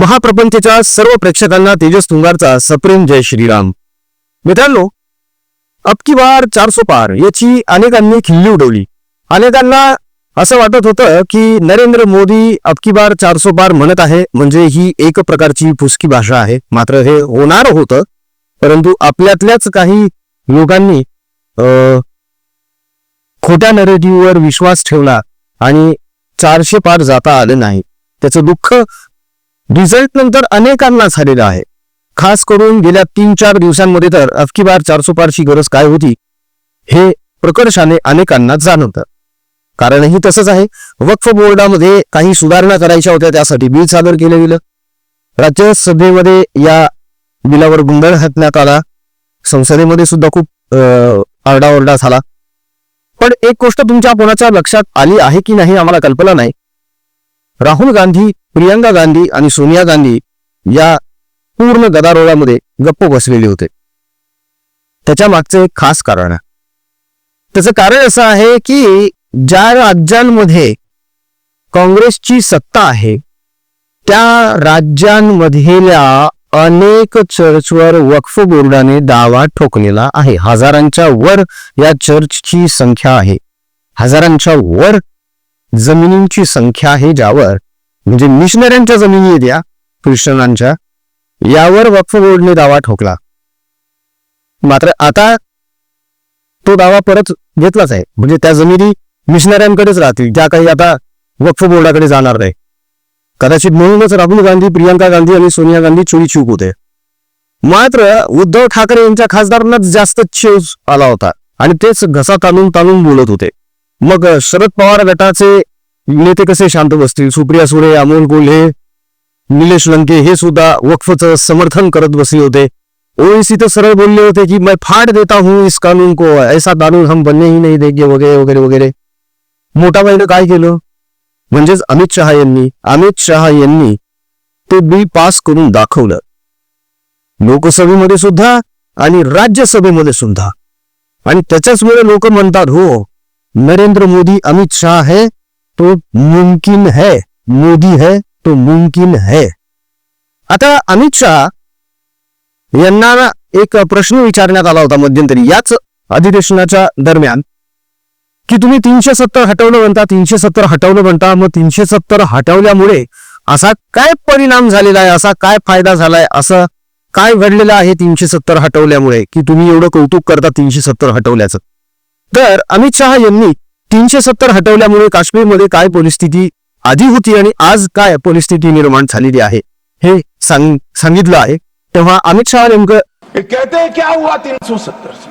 महाप्रपंचच्या सर्व प्रेक्षकांना तेजस तुंगारचा सप्रेम जय श्रीराम. मित्रांनो अबकी बार चारसो पार याची अनेकांनी खिल्ली उडवली. अनेकांना असं वाटत होतं की नरेंद्र मोदी अबकी बार चारसो पार म्हणत आहे म्हणजे ही एक प्रकारची फुसकी भाषा आहे. मात्र हे होणार होतं परंतु आपल्यातल्याच काही लोकांनी अं, खोट्या नरेटिव्हवर विश्वास ठेवला आणि चारशे पार जाता आलं नाही. त्याचं दुःख रिझल्ट नंतर अनेकांना झालेलं आहे. खास करून गेल्या तीन चार दिवसांमध्ये तर अफकी बार चारसो गरज काय होती हे प्रकर्षाने अनेकांना जाणवतं. कारणही तसंच आहे. वक्फ बोर्डामध्ये काही सुधारणा करायच्या होत्या त्यासाठी बिल सादर केलं गेलं. राज्यसभेमध्ये या बिलावर गोंधळ घातण्यात आला. संसदेमध्ये सुद्धा खूप आरडाओरडा झाला. पण एक गोष्ट तुमच्या कोणाच्या लक्षात आली आहे की नाही आम्हाला कल्पना नाही. राहुल गांधी प्रियंका गांधी आणि सोनिया गांधी या पूर्ण गदारोळामध्ये गप्प बसलेले होते. त्याच्या मागचं एक खास कारण आहे. त्याचं कारण असं आहे की ज्या राज्यांमध्ये काँग्रेसची सत्ता आहे त्या राज्यांमधल्या अनेक चर्चवर वक्फ बोर्डाने दावा ठोकलेला आहे. हजारांच्या वर या चर्चची संख्या आहे. हजारांच्या वर जमिनींची संख्या आहे ज्यावर म्हणजे मिशनऱ्यांच्या जमिनी आहेत या ख्रिश्चनांच्या यावर वक्फ बोर्डने दावा ठोकला. मात्र आता तो दावा परत घेतलाच आहे. म्हणजे त्या जमिनी मिशनऱ्यांकडेच राहतील ज्या काही आता वक्फ बोर्डाकडे जाणार नाही. कदाचित म्हणूनच राहुल गांधी प्रियंका गांधी आणि सोनिया गांधी चोरी चूक होते. मात्र उद्धव ठाकरे यांच्या खासदारांनाच जास्त चेव आला होता आणि तेच घसा ताणून ताणून बोलत होते. मग शरद पवार गटाचे नेते कसे शांत बसतील? सुप्रिया सुळे अमोल कोल्हे निलेश लंके हे सुद्धा वक्फचं समर्थन करत बसले होते. ओएसी तर सरळ बोलले होते की मैं फाड़ देता हूं इस कानून को ऐसा कानून हम बनने ही नाही देगे वगैरे वगैरे वगैरे. मोठा भाईनं काय केलं? म्हणजेच अमित शहा यांनी अमित शहा यांनी ते बिल पास करून दाखवलं. लोकसभेमध्ये सुद्धा आणि राज्यसभेमध्ये सुद्धा. आणि त्याच्याचमुळे लोक म्हणतात हो नरेंद्र मोदी अमित शाह है तो मुमकिन है। मोदी है तो मुमकिन है। आता अमित शाह यांना एक प्रश्न विचारण्यात आला होता मध्यंतरी याच अधिवेशनाच्या दरम्यान की तुम्ही तीनशे सत्तर हटवलं म्हणता तीनशे सत्तर हटवलं म्हणता मग तीनशे सत्तर हटवल्यामुळे असा काय परिणाम झालेला आहे असा काय फायदा झालाय असं काय घडलेलं आहे तीनशे सत्तर हटवल्यामुळे की तुम्ही एवढं कौतुक करता तीनशे सत्तर हटवल्याचं? तर अमित शहा यांनी तीनशे सत्तर हटवल्यामुळे काश्मीरमध्ये काय परिस्थिती आधी होती आणि आज काय परिस्थिती निर्माण झालेली आहे हे सांग सांगितलं आहे. तेव्हा अमित शहा नेमकं कहते क्या हुआ 370 से?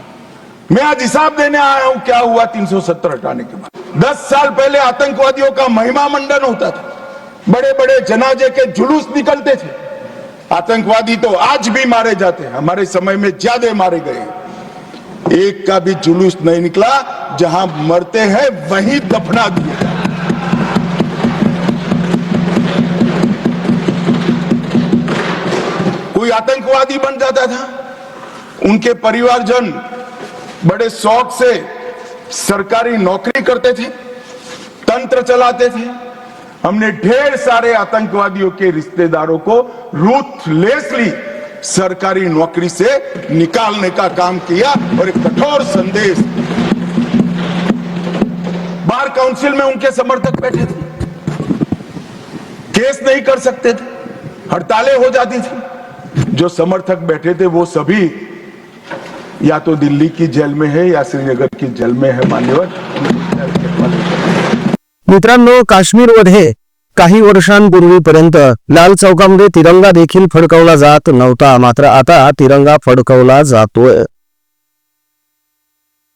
मैं आज हिसाब देने आया हूं क्या हुआ 370 हटाने के बाद? दस साल पहले आतंकवादियों का महिमा मंडन होता था। बड़े बड़े जनाजे के जुलूस निकलते थे। आतंकवादी तो आज भी मारे जाते हैं। हमारे समय में ज्यादा मारे गए एक का भी जुलूस नहीं निकला, जहाँ मरते हैं, वहीं दफना दिए कोई आतंकवादी बन जाता था? उनके परिवारजन बड़े शौक से सरकारी नौकरी करते थे, तंत्र चलाते थे। हमने ढेर सारे आतंकवादियों के रिश्तेदारों को रूथलेसली सरकारी नौकरी से निकालने का काम किया और एक कठोर संदेश बार काउंसिल में उनके समर्थक बैठे थे। केस नहीं कर सकते थे, हड़तालें हो जाती थी। जो समर्थक बैठे थे, वो सभी या तो दिल्ली की जेल में है या श्रीनगर की जेल में है, मान्यवर। मित्रांनो काश्मीरमध्ये काही वर्षांपूर्वीपर्यंत लाल चौकामध्ये तिरंगा देखील फडकवला जात नव्हता. मात्र आता तिरंगा फडकवला जातोय.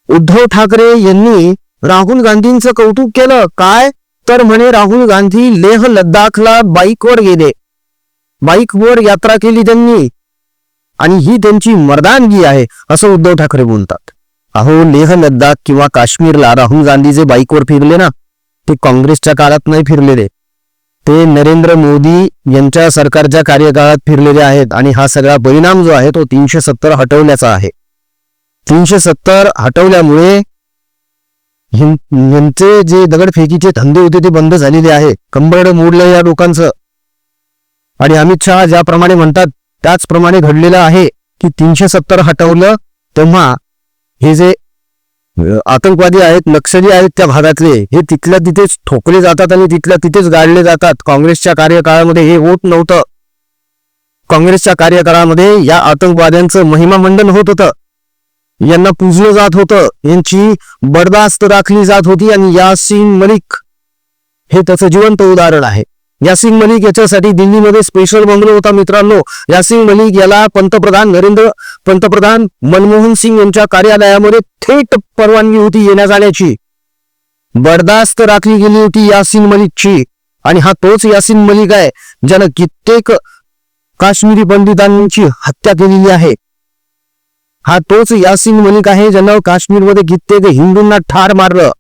उद्धव ठाकरे यांनी राहुल गांधींचं कौतुक केलं. काय? तर म्हणे राहुल गांधी लेह लद्दाखला बाईकवर गेले. बाईकवर यात्रा केली त्यांनी. आणि ही त्यांची मर्दानगी आहे असं उद्धव ठाकरे बोलतात. अहो लेह लद्दाख किंवा काश्मीरला राहुल गांधी जे बाईकवर फिरले ना ते काँग्रेसच्या काळात नाही फिरलेले. ते नरेंद्र मोदी यांच्या सरकारच्या कार्यकाळात फिरलेले आहेत आणि हा सगळा परिणाम जो आहे तो तीनशे सत्तर हटवण्याचा आहे. तीनशे सत्तर हटवल्यामुळे यांचे जे दगडफेकीचे धंदे होते ते बंद झालेले आहे. कंबरड मोडलं या लोकांचं. आणि अमित शहा ज्याप्रमाणे म्हणतात त्याचप्रमाणे घडलेलं आहे की तीनशे सत्तर हटवलं तेव्हा हे जे आतंकवादी आहेत नक्षली आहेत त्या भागातले हे तिथल्या तिथेच ठोकले जातात आणि तिथल्या तिथेच गाडले जातात. काँग्रेसच्या कार्यकाळामध्ये हे होत नव्हतं. काँग्रेसच्या कार्यकाळामध्ये या आतंकवाद्यांचं महिमामंडन होत होतं. यांना पूजलं जात होतं. यांची बर्दास्त राखली जात होती आणि यासीन मलिक हे त्याचं जिवंत उदाहरण आहे. यासिन मलिक याच्यासाठी दिल्लीमध्ये स्पेशल बंगलो होता मित्रांनो. यासिन मलिक याला पंतप्रधान नरेंद्र पंतप्रधान मनमोहन सिंग यांच्या कार्यालयामध्ये थेट परवानगी होती येण्या जाण्याची बर्दास्त राखली गेली होती यासिन मलिकची. आणि हा तोच यासिन मलिक आहे ज्यानं कित्येक काश्मीरी पंडितांची हत्या केलेली आहे. हा तोच यासिन मलिक आहे ज्यानं काश्मीरमध्ये कित्येक हिंदूंना ठार मारलं.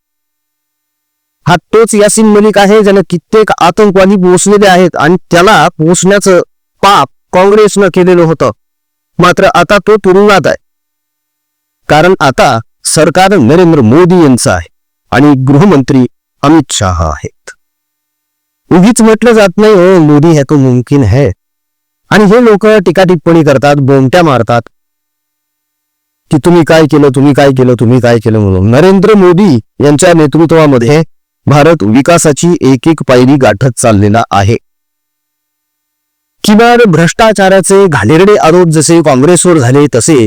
हा तोच यासीन मलिक आहे ज्यानं कित्येक आतंकवादी पोचलेले आहेत आणि त्याला पोचण्याचं पाप काँग्रेसनं केलेलं होतं. मात्र आता तो तुरुंगात आहे. कारण आता सरकार नरेंद्र मोदी यांचं आहे आणि गृहमंत्री अमित शहा आहेत. उगीच म्हटलं जात नाही हो मोदी है तो मुमकिन है. आणि हे लोक टीका टिप्पणी करतात बोमट्या मारतात. की तुम्ही काय केलं तुम्ही काय केलं तुम्ही काय केलं? म्हणून नरेंद्र मोदी यांच्या नेतृत्वामध्ये भारत विकासाची एक एक पायरी गाठत चाललेला आहे. किमान भ्रष्टाचाराचे घाणेरडे आरोप जसे काँग्रेसवर झाले तसे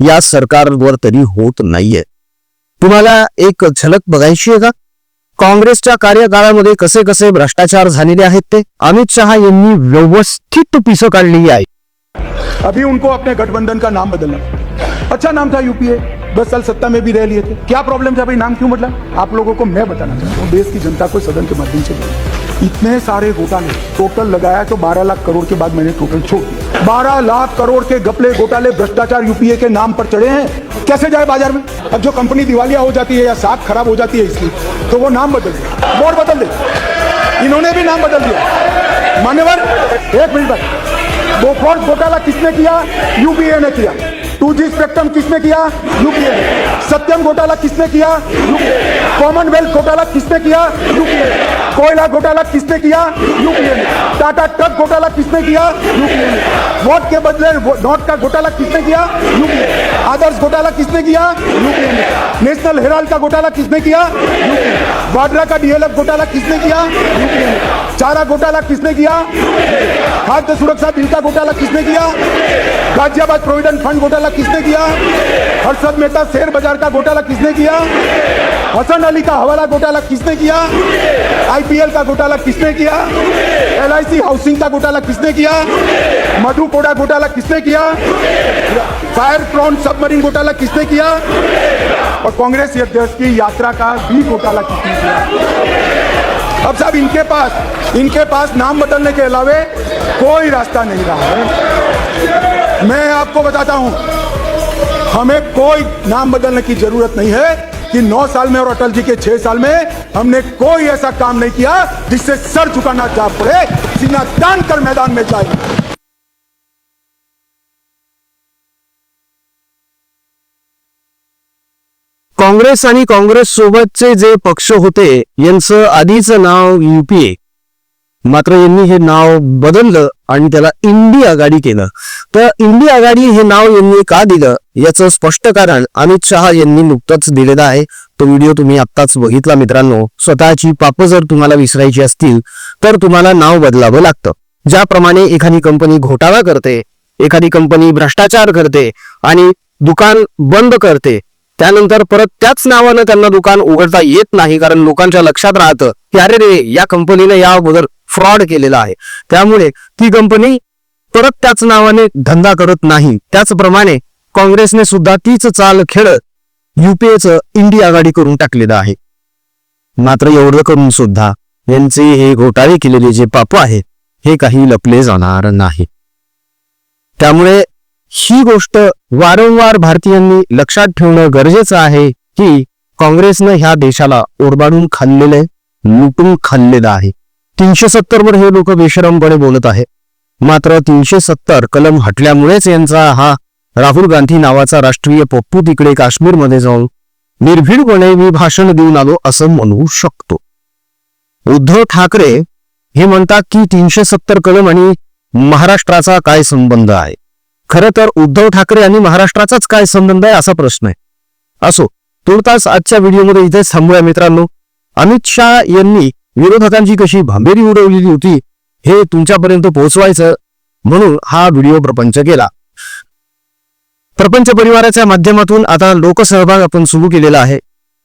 या सरकारवर तरी होत नाहीये. तुम्हाला एक झलक बघायची आहे का? काँग्रेसच्या कार्यकाळामध्ये कसे कसे भ्रष्टाचार झालेले आहेत ते? अमित शहा यांनी व्यवस्थित पिसं काढलेली आहे. अभी उनको अपने गठबंधन का नाम बदलना। अच्छा नाम था यूपीए दस साल सत्ता में भी रह लिए थे। क्या प्रॉब्लम था भाई? नाम क्यों बदला? आप लोगों को मैं बताना चाहता हूँ। देश की जनता को सदन के माध्यम से इतने सारे घोटाले टोटल लगाया तो 12 लाख करोड़ के बाद मैंने टोटल छोड़ दिया। 12 लाख करोड़ के गपले घोटाले भ्रष्टाचार यूपीए के नाम पर चढ़े हैं। कैसे जाए बाज़ार में? अब जो कंपनी दिवालिया हो जाती है या साख खराब हो जाती है इसकी तो वो नाम बदल दे। बोर्ड बदल दे। इन्होंने भी नाम बदल दिया। मान्यवर, एक मिनट बोफोर्स घोटाला किसने किया? यूपीए ने किया। टू जी स्पेक्ट्रम किसने किया? यूपीए. सत्यम घोटाला किसने किया? यूपीए. कॉमनवेल्थ घोटाला किसने किया? यूपीए. कोयला घोटाला किसने किया यूपीए ने टाटा ट्रक घोटाला किसने किया यूपीए ने वोट के बदले नोट का घोटाला किसने किया यूपीए आदर्श घोटाला किसने किया यूपीए ने नेशनल हेराल्ड का घोटाला किसने किया यूपीए वाड्रा का डीएलएफ घोटाला किसने किया यूपीए ने चारा घोटाला किसने किया खाद्य सुरक्षा बिल का घोटाला किसने किया गाजियाबाद प्रोविडेंट फंड घोटाला किसने किया हर्षद मेहता शेयर बाज़ार का घोटाला किसने किया हसन अली का हवाला घोटाला किसने किया? आईपीएल का घोटाला किसने किया? एलआईसी हाउसिंग का घोटाला किसने किया? मधु कोड़ा घोटाला किसने किया? फायर प्रॉन सबमरीन घोटाला किसने किया? और कांग्रेस अध्यक्ष की यात्रा का भी घोटाला किसने किया? अब साहब, इनके पास इनके पास नाम बदलने के अलावे कोई रास्ता नहीं रहा है। मैं आपको बताता हूँ, हमें कोई नाम बदलने की ज़रूरत नहीं है। कि नौ साल में और अटल जी के छह साल में हमने कोई ऐसा काम नहीं किया जिससे सर झुकाना चाह पड़े सीना तान कर मैदान में जाए। काँग्रेस आणि काँग्रेस सोबतचे जे पक्ष होते यांचं आधीच नाव युपीए मात्र यांनी हे नाव बदललं आणि त्याला इंडी आघाडी केलं. तर इंडी आघाडी हे नाव यांनी का दिलं? याचं स्पष्ट कारण अमित शहा यांनी नुकतंच दिलेलं आहे. तो व्हिडिओ तुम्ही आत्ताच बघितला मित्रांनो. स्वतःची पापं जर तुम्हाला विसरायची असतील तर तुम्हाला नाव बदलावं लागतं. ज्याप्रमाणे एखादी कंपनी घोटाळा करते एखादी कंपनी भ्रष्टाचार करते आणि दुकान बंद करते त्यानंतर परत त्याच नावानं त्यांना दुकान उघडता येत नाही कारण लोकांच्या लक्षात राहतं की अरे रे या कंपनीने या अगोदर फ्रॉड केलेला आहे. त्यामुळे ती कंपनी परत त्याच नावाने धंदा करत नाही. त्याचप्रमाणे काँग्रेसने सुद्धा तीच चाल खेळत युपीएचं इंडी आघाडी करून टाकलेलं आहे. मात्र एवढं करून सुद्धा यांचे हे घोटाळे केलेले जे पाप आहेत हे काही लपले जाणार नाही. त्यामुळे ही गोष्ट वारंवार भारतीयांनी लक्षात ठेवणं गरजेचं आहे की काँग्रेसनं ह्या देशाला ओरबाडून खाल्लेलं आहे लुटून खाल्लेलं आहे. तीनशे सत्तरवर हे लोक बेशरमपणे बोलत आहे मात्र तीनशे सत्तर कलम हटल्यामुळेच यांचा हा राहुल गांधी नावाचा राष्ट्रीय पप्पू तिकडे काश्मीरमध्ये जाऊन निर्भीडपणे मी भाषण देऊन आलो असं म्हणू शकतो. उद्धव ठाकरे हे म्हणतात की तीनशे सत्तर कलम आणि महाराष्ट्राचा काय संबंध आहे? खरं तर उद्धव ठाकरे आणि महाराष्ट्राचाच काय संबंध आहे असा प्रश्न आहे. असो तुर्तास आजच्या व्हिडिओमध्ये इथेच थांबूया मित्रांनो. अमित शहा यांनी विरोधकांची कशी भांबेरी उडवलेली होती हे तुमच्यापर्यंत पोहोचवायचं म्हणून हा व्हिडिओ प्रपंच केला. प्रपंच परिवाराच्या माध्यमातून आता लोकसहभाग आपण सुरू केलेला आहे.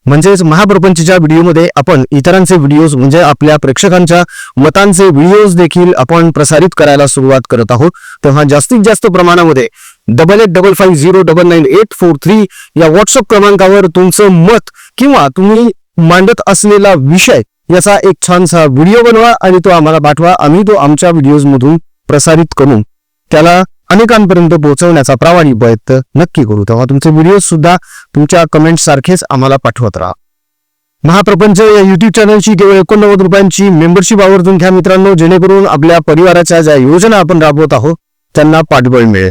म्हणजेच महाप्रपंचच्या व्हिडिओमध्ये आपण इतरांचे व्हिडिओज म्हणजे आपल्या प्रेक्षकांच्या मतांचे व्हिडिओज देखील आपण प्रसारित करायला सुरुवात करत आहोत. तेव्हा जास्तीत जास्त प्रमाणामध्ये double eight double five zero double nine eight four three या व्हॉट्सअप क्रमांकावर तुमचं मत किंवा तुम्ही मांडत असलेला विषय याचा एक छानसा व्हिडिओ बनवा आणि तो आम्हाला पाठवा. आम्ही तो आमच्या व्हिडिओजमधून प्रसारित करून त्याला अनेकांपर्यंत पोहोचवण्याचा प्रामाणिक प्रयत्न नक्की करू. तेव्हा तुमचे व्हिडिओ सुद्धा तुमच्या कमेंट सारखेच आम्हाला पाठवत राहा. महाप्रपंच या युट्यूब चॅनलची केवळ एकोणनव्वद रुपयांची मेंबरशिप आवर्जून घ्या मित्रांनो. जेणेकरून आपल्या परिवाराच्या ज्या योजना आपण राबवत आहोत त्यांना पाठबळ मिळेल.